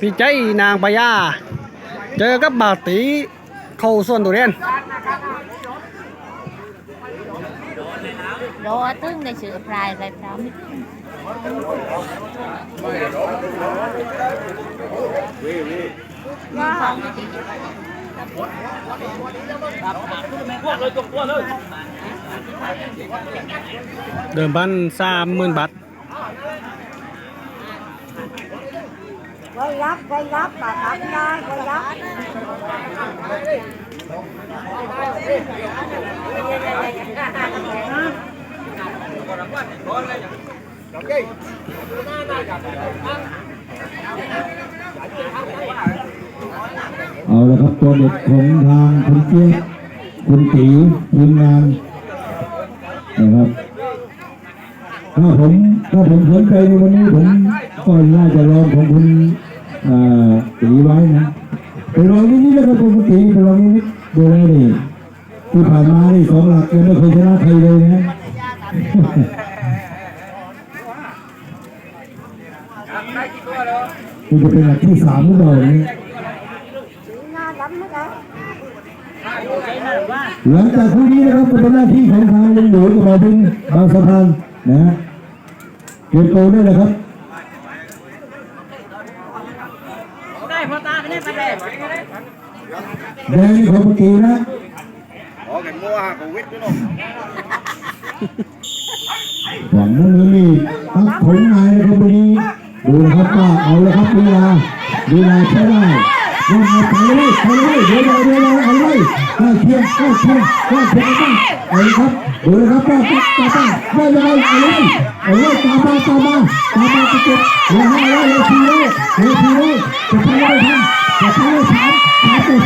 พี่ใจนางพญาเจอกับบาตีเข้าส่วนตัวเรียนรอตึ้งในชื่อปลายอะไรพร้อมเดิมพันสามหมื่นบาท quay lắp quay lắp bà tắm đây quay lắp เอาละครับตัวเด็ดของทางคุณเจี๊ยบคุณตีทีมงานนะครับถ้าผมถ้าผมสนใจในวันนี้ผมก็น่าจะลองของคุณ ตีไว้นะไปลองนิดๆแล้วก็คุณตีไปลองนิดๆดูแล้วนี่ที่ผ่านมานี่สองหลักยังไม่เคยชนะใครเลยนะคุณจะเป็นหลักที่สามหรือเปล่าเนี่ยหลังจากคู่นี้นะครับเป็นหน้าที่ของทางลุงหนูกับหมอบินบางสะพานนะฮะเก็บโตได้เลยครับ ได้พอตาไม่ได้ไปเลยแดงนี่ของเมื่อกี้นะ Ủa cái mua hàng của quýt chứ không? หวังน้ำเงินนี่ตั้งผลงานนะครับวันนี้ดูนะครับว่าเอาเลยครับลีลาลีลาใช้ได้ ยังไงไปเลยไปเลยเดี๋ยวเราเดี๋ยวเราเอาเลยได้เพียงได้เพียงได้เพียงตั้งเอาเลยครับดูนะครับว่าตั้งตั้งได้ยังไงเอาเลยเอาเลยตามมาตามมาตามมาจะเก็บเหลือห้าร้อยเหลือสี่ร้อยเหลือสี่ร้อยจะทำได้ทันจะทำได้